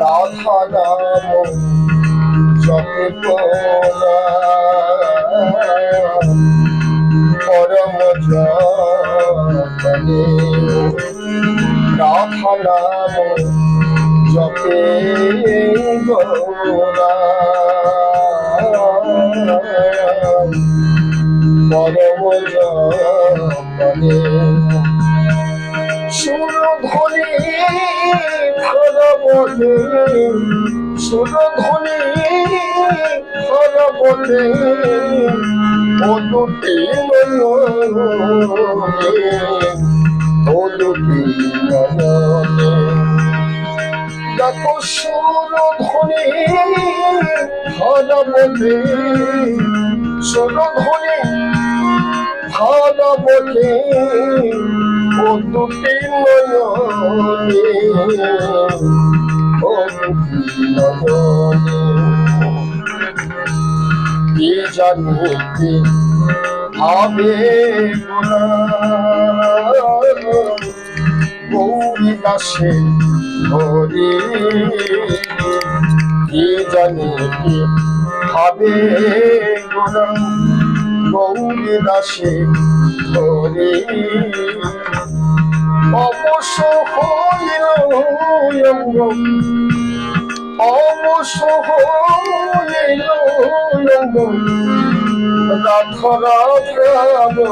রাধা নাম জপে পরম জপনে রাধা নাম জপে গৌরা পরম জপনে সুরধ্বনি ধরবনে সুরধ্বনি ধরবনে ও দুটি ও দুটি দেখো ধরবনে সুরধ্বনি ভালো বলে নয়নে দুটি নয়নে কি জানি কি ভাবে গৌরী দাসে হরি কি জানি কি ভাবে গৌরী দাসে হরি অবশ্য হইল। অঙ্গ অবশ্য হইল রাধা রাধা